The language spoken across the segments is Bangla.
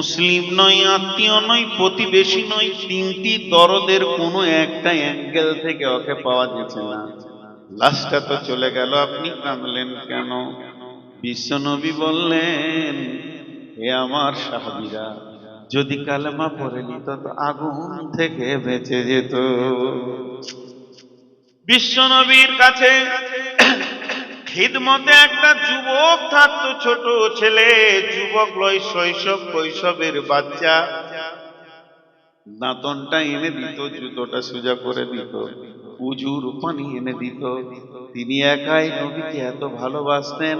মুসলিম নয়, আত্মীয় নয়, প্রতিবেশী নয়, তিনটি দরদের কোনো একটা অ্যাঙ্গেল থেকে ওকে পাওয়া যেছে না। লাশটা তো চলে গেল, আপনি কাঁদলেন কেন? বিশ্বনবী বললেন, হে আমার সাহাবীরা, যদি কালেমা পড়ে নিত তো আগুন থেকে বেঁচে যেত। বিশ্বনবীর কাছে খিদমতে একটা যুবক থাকতো, ছোট ছেলে, যুবক লয় শৈশব কৈশবের বাচ্চা। দাঁতনটা এনে দিত, জুতোটা সোজা করে দিত, উজুর পানি এনে দিত। তিনি একাই নবীকে এত ভালোবাসতেন।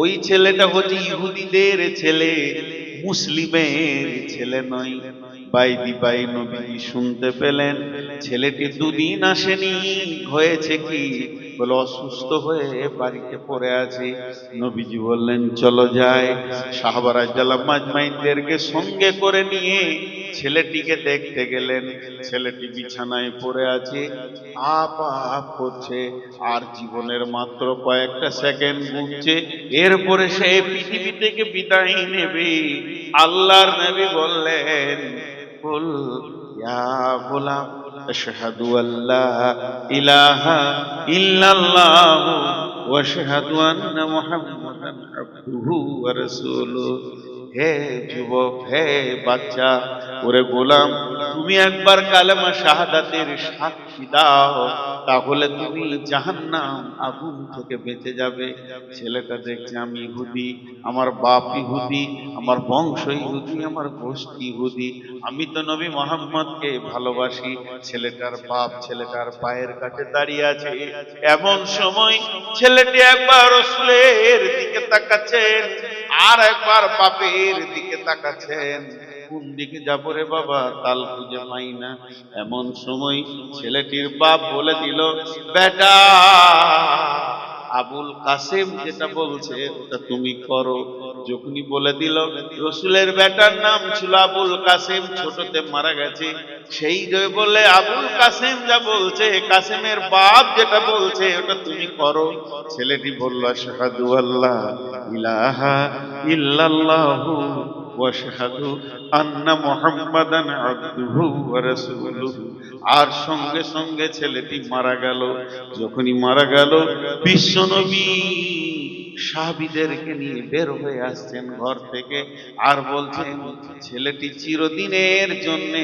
ওই ছেলেটা হচ্ছে ইহুদিদের ছেলে, মুসলিমের ছেলে নয়। বাই নবী শুনতে পেলেন, ছেলেটি দুদিন আসেনি, হয়েছে কি? বলে, অসুস্থ হয়ে বাড়িতে পড়ে আছে। নবীজি বললেন, চলো যায় সাহাবারা জালাম মাজমাইনদেরকে সঙ্গে করে নিয়ে ছেলেটিকে দেখতে গেলেন। ছেলেটি বিছানায় পড়ে আছে, আপ আপ করছে, আর জীবনের মাত্র কয়েকটা সেকেন্ড গুনছে। এরপরে সে পৃথিবী থেকে বিদায় নেবে। আল্লাহর নবী বললেন বল ইয়া গোলাম। أشهد أن لا إله إلا الله وأشهد أن محمدا عبده ورسوله হে যুবক হে বাচ্চা ওরে গোলাম তুমি একবার কালেমা শাহাদাতের সাক্ষী দাও, তাহলে তুমি জাহান্নাম আগুন থেকে বেঁচে যাবে। ছেলেটা দেখছে আমি ইহুদি, আমার বাপ ইহুদি, আমার বংশ ইহুদি, আমার গোষ্ঠী ইহুদি। আমি তো নবী মোহাম্মদকে ভালোবাসি, ছেলেটার বাপ ছেলেটার পায়ের কাছে দাঁড়িয়ে আছে। এমন সময় ছেলেটি একবার রসুলের দিকে তাকাচ্ছেন, আর একবার বাপের দিকে তাকাচ্ছেন। কোন দিকে যাব রে বাবা? তাল খুঁজে পাই না। এমন সময় ছেলেটির বাপ বলে দিল, বেটা, আবুল কাসেম যেটা বলছে ওটা তুমি করো। যখনই বলে দিল, রসুলের বেটার নাম ছিল আবুল কাসেম, ছোটতে মারা গেছে। সেই বলে আবুল কাসেম যা বলছে, কাসেমের বাপ যেটা বলছে, ওটা তুমি করো। ছেলেটি বলল শাহাদু আল্লাহ ইলাহা ইল্লাল্লাহু ওয়াশহাদু ان আর সঙ্গে সঙ্গে ছেলেটি মারা গেল। যখনই মারা গেল বিশ্বনবী সাহাবিদেরকে নিয়ে বের হয়ে আসছেন ঘর থেকে আর বলছেন, ছেলেটি চিরদিনের জন্য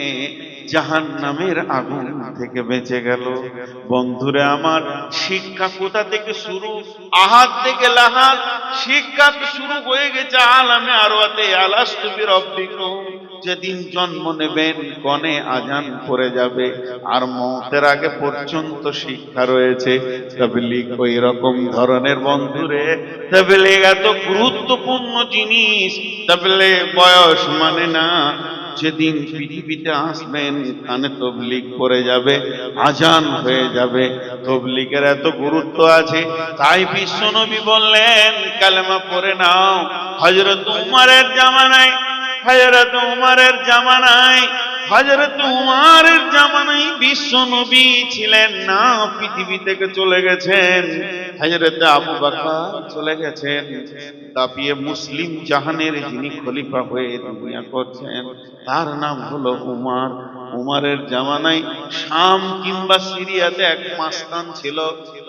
জাহান নামের আগুন থেকে বেঁচে গেল। বন্ধুরে আমার, শিক্ষা কোথা থেকে শুরু? আহাত থেকে লাহাত। শিক্ষা শুরু হয়ে গেছে আলামে আরোয়াতে আলাস্তুবি রব্বিকুম। যেদিন জন্ম নেবেন, কনে আজান পড়ে যাবে। আর মতের আগে পর্যন্ত শিক্ষা রয়েছে। তাবলিগ ওই রকম ধরনের বন্ধুরে। তাবলিগ এত গুরুত্বপূর্ণ জিনিস। তাবলিগ বয়স মানে না যেদিন পৃথিবীতে আসবেন এখানে তবলিক করে যাবে, আজান হয়ে যাবে। তবলিকের এত গুরুত্ব আছে, তাই বিশ্বনবী বললেন, কালেমা পরে নাও। হজরত উমারের জামানায় হজরত উমারের জামানায় হজরত উমারের জামানায় বিশ্ব নবী ছিলেন না, পৃথিবী থেকে চলে গেছেন। হজরত আবু বাকর চলে গেছেন তাপিয়ে মুসলিম জাহানের যিনি খলিফা হয়ে দুনিয়া করছেন, তার নাম হলো উমার। উমারের জামানায় শাম কিংবা সিরিয়াতে এক মাস্তান ছিল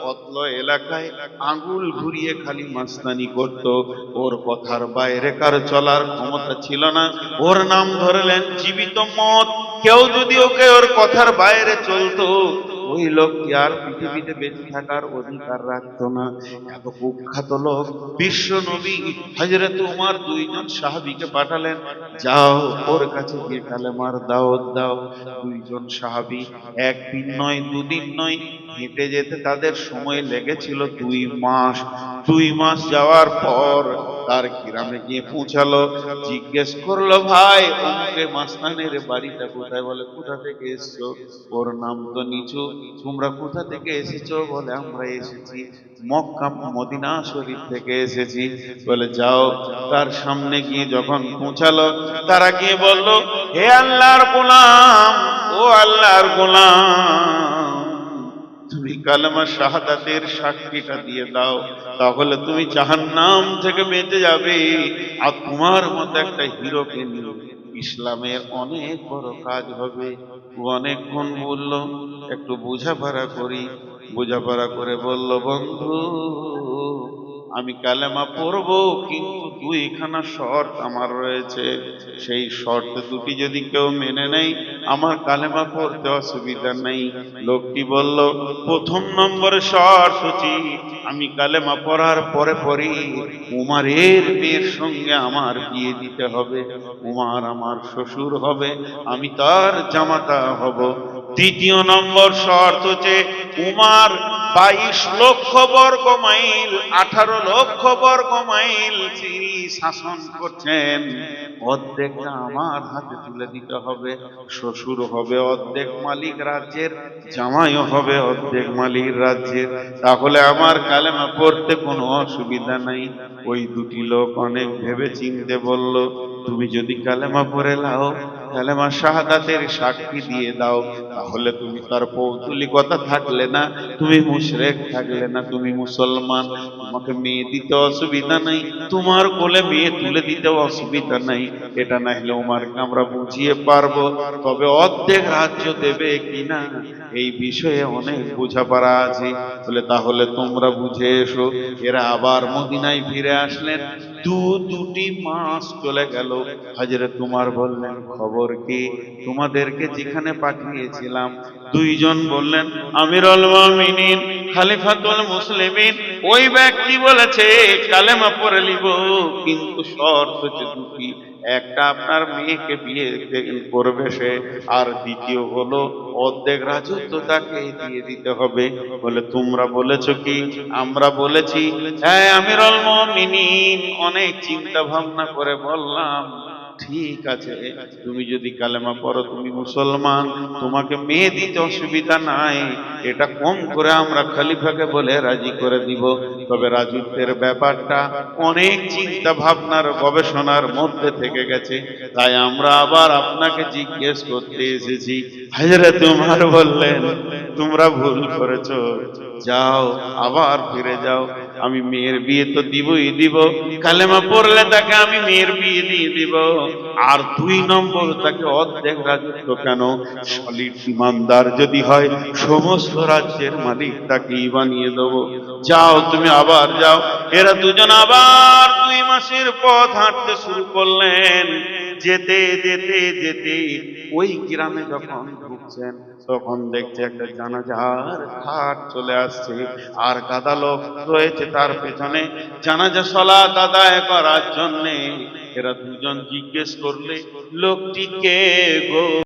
অতল এলাকায়, আঙুল ঘুরিয়ে খালি মাস্তানি করত। ওর কথার বাইরে কার চলার ক্ষমতা ছিল না। ওর নাম ধরলেন, জীবিত মত কেউ যদি ওকে ওর কথার বাইরে চলতো ওই লোক কি আর পৃথিবীতে বেঁচে থাকার অধিকার রাখতো না? এত কুখ্যাত লোক। বিশ্ব নবী হজরত উমার দুইজন সাহাবিকে পাঠালেন, যাও, ওর কাছে গিয়ে কালেমার দাওয়াত দাও। দুইজন সাহাবী একদিন নয়, দুদিন নয়, হেঁটে যেতে তাদের সময় লেগেছিল দুই মাস। দুই মাস যাওয়ার পর তার গ্রামে গিয়ে পৌঁছালো। জিজ্ঞেস করল, ভাই অমুকে মাস্তানের বাড়িটা কোথায়? বলে, কোথা থেকে এসছো? ওর নাম তো নিচু। তোমরা কোথা থেকে এসেছ? বলে, আমরা এসেছি মক্কা মদিনা শরীফ থেকে এসেছি। বলে, যাও। তার সামনে গিয়ে যখন পৌঁছালো, তারা গিয়ে বলল, হে আল্লাহর গোলাম, ও আল্লাহর গোলাম। তুমি কালেমা শাহাদাতের সাক্ষীটা দিয়ে দাও। তাহলে তুমি জাহান্নাম থেকে বেঁচে যাবে। আর তোমার মতো একটা হিরোকে নিয়ে ইসলামের অনেক বড় কাজ হবে। অনেকক্ষণ বলল একটু বোঝাপড়া করি। বোঝাপড়া করে বলল, বন্ধু আমি কালেমা পড়ব, কিন্তু দুইখানা শর্ত আমার রয়েছে। সেই শর্ত দুটি যদি কেউ মেনে নেয়, আমার কালেমা পড়তে অসুবিধা নেই। লোকটি বলল, প্রথম নম্বরে শর্ত আমি কালেমা পড়ার পরে পরে উমারের মেয়ের সঙ্গে আমার বিয়ে দিতে হবে। উমার আমার শ্বশুর হবে, আমি তার জামাতা হব। তৃতীয় নম্বর শর্ত হচ্ছে, উমার বাইশ লক্ষ বর্গ মাইল, আঠারো লক্ষ বর্গ মাইল তিনি শাসন করছেন। অর্ধেকটা আমার হাতে তুলে দিতে হবে, শ্বশুর হবে অর্ধেক মালিক, রাজ্যের জামাইও হবে অর্ধেক মালিক, রাজ্যের। তাহলে আমার কালেমা পড়তে কোনো অসুবিধা নাই। ওই দুটি লোক অনেক ভেবে চিনতে বলল তুমি যদি কালেমা পড়ে লাও কালেমা শাহাদাতের সাক্ষী দিয়ে দাও, তাহলে তুমি তার পৌতুলিকতা থাকলে না, তুমি মুশরেক থাকলে না, তুমি মুসলমান। তোমাকে মেয়ে দিতে অসুবিধা নাই, তোমার কোলে মেয়ে তুলে দিতে অসুবিধা নাই। এটা না হলে উমারকে আমরা বুঝিয়ে পারব, তবে অর্ধেক রাজ্য দেবে কিনা, এই বিষয়ে অনেক বোঝাপড়া আছে। বলে তাহলে তোমরা বুঝে এসো, এরা আবার মদিনায় ফিরে আসলেন। দু দুটি মাস চলে গেল। হাজরে তোমার বললেন, খবর কি? তোমাদেরকে যেখানে পাঠিয়েছিলাম, দুইজন বললেন, আমিরুল মুমিনিন, খালিফাতুল মুসলিমিন। ওই ব্যক্তি বলেছে, কালেমা পড়ে নিব কিন্তু শর্ত হচ্ছে দুটি। একটা আপনার মেয়েকে বিয়ে করবে সে। আর দ্বিতীয় হলো, অর্ধেক রাজত্ব তাকে দিয়ে দিতে হবে। বলে, তোমরা বলেছ কি? আমরা বলেছি। হ্যাঁ মুমিনিন। অনেক চিন্তা ভাবনা করে বললাম। ঠিক আছে, তুমি যদি কালেমা পড়ো, তুমি মুসলমান, তোমাকে মেয়ে দিতে অসুবিধা নাই। এটা কম করে আমরা খালিফাকে বলে রাজি করে দিব। তবে রাজত্বের ব্যাপারটা অনেক চিন্তা ভাবনার গবেষণার মধ্যে থেকে গেছে। তাই আমরা আবার আপনাকে জিজ্ঞেস করতে এসেছি। হাজরে তোমার বললেন, তোমরা ভুল করেছ। যাও, আবার ফিরে যাও। আমি মেয়ের বিয়ে তো দিবই, দিব। কালেমা পড়লে তাকে আমি মেয়ের বিয়ে দিয়ে দিব। আর দুই নম্বর তাকে অর্ধেক রাজত্ব কেন? সলিড ইমানদার যদি হয়, সমস্ত রাজ্যের মালিক তাকেই বানিয়ে দেব। যাও, তুমি আবার যাও। এরা দুজন আবার দুই মাসের পথ হাঁটতে শুরু করলেন। যেতে যেতে যেতে ওই গ্রামে যখন ঢুকছেন, তখন দেখছে একটা জানাজার খাট চলে আসছে। আর গাদা লোক রয়েছে তার পেছনে। জানাজা সলা দাদায় করার জন্যে এরা দুজন জিজ্ঞেস করলে, লোকটি কে গো?